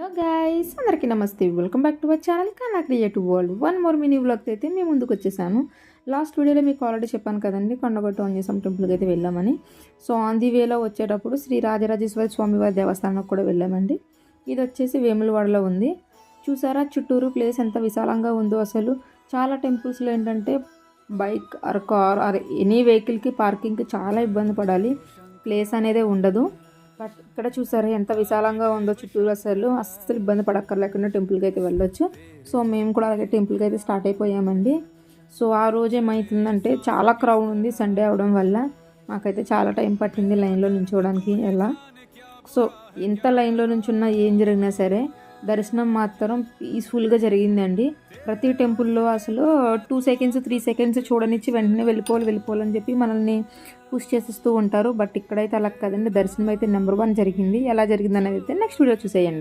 Hello guys అందరికీ నమస్తే. Welcome back to my channel Kana creative world one more mini vlog అయితే మేము ముందుకు వచ్చేసాను. లాస్ట్ వీడియోలో మీకు ఆల్రెడీ చెప్పాను కదండి కొండగట్టు ఆంజనేయం టెంపుల్కి అయితే వెళ్ళామని. సో ఆన్ ది వేలో వచ్చేటప్పుడు శ్రీ రాజరాజేశ్వర స్వామివారి దేవస్థానానికి కూడా వెళ్ళామండి. ఇది వచ్చేసి వేములవాడలో ఉంది. చూసారా చుట్టూరు ప్లేస్ ఎంత విశాలంగా ఉందో అసలు. చాలా టెంపుల్స్లో ఏంటంటే bike or car or any వెహికల్కి పార్కింగ్కి చాలా ఇబ్బంది పడాలి. ప్లేస్ అనేది ఉండదు. బట్ ఇక్కడ చూసారా ఎంత విశాలంగా ఉందో చుట్టూరు అసలు. అస్సలు ఇబ్బంది పడక్కర్లేకుండా టెంపుల్కి అయితే వెళ్ళొచ్చు. సో మేము కూడా అలాగే టెంపుల్కి అయితే స్టార్ట్ అయిపోయామండి. సో ఆ రోజు ఏమవుతుందంటే చాలా క్రౌడ్ ఉంది సండే అవడం వల్ల. మాకైతే చాలా టైం పట్టింది లైన్లో నించోవడానికి ఎలా. సో ఎంత లైన్లో నుంచి ఉన్నా ఏం జరిగినా సరే దర్శనం మాత్రం పీస్ఫుల్గా జరిగిందండి. ప్రతి టెంపుల్లో అసలు టూ సెకండ్స్ త్రీ సెకండ్స్ చూడనిచ్చి వెంటనే వెళ్ళిపోవాలి వెళ్ళిపోవాలని చెప్పి మనల్ని పుష్ చేసేస్తూ ఉంటారు. బట్ ఇక్కడైతే అలా కదండి. దర్శనం అయితే నెంబర్ వన్ జరిగింది. ఎలా జరిగింది అనేది అయితే నెక్స్ట్ వీడియో చూసేయండి.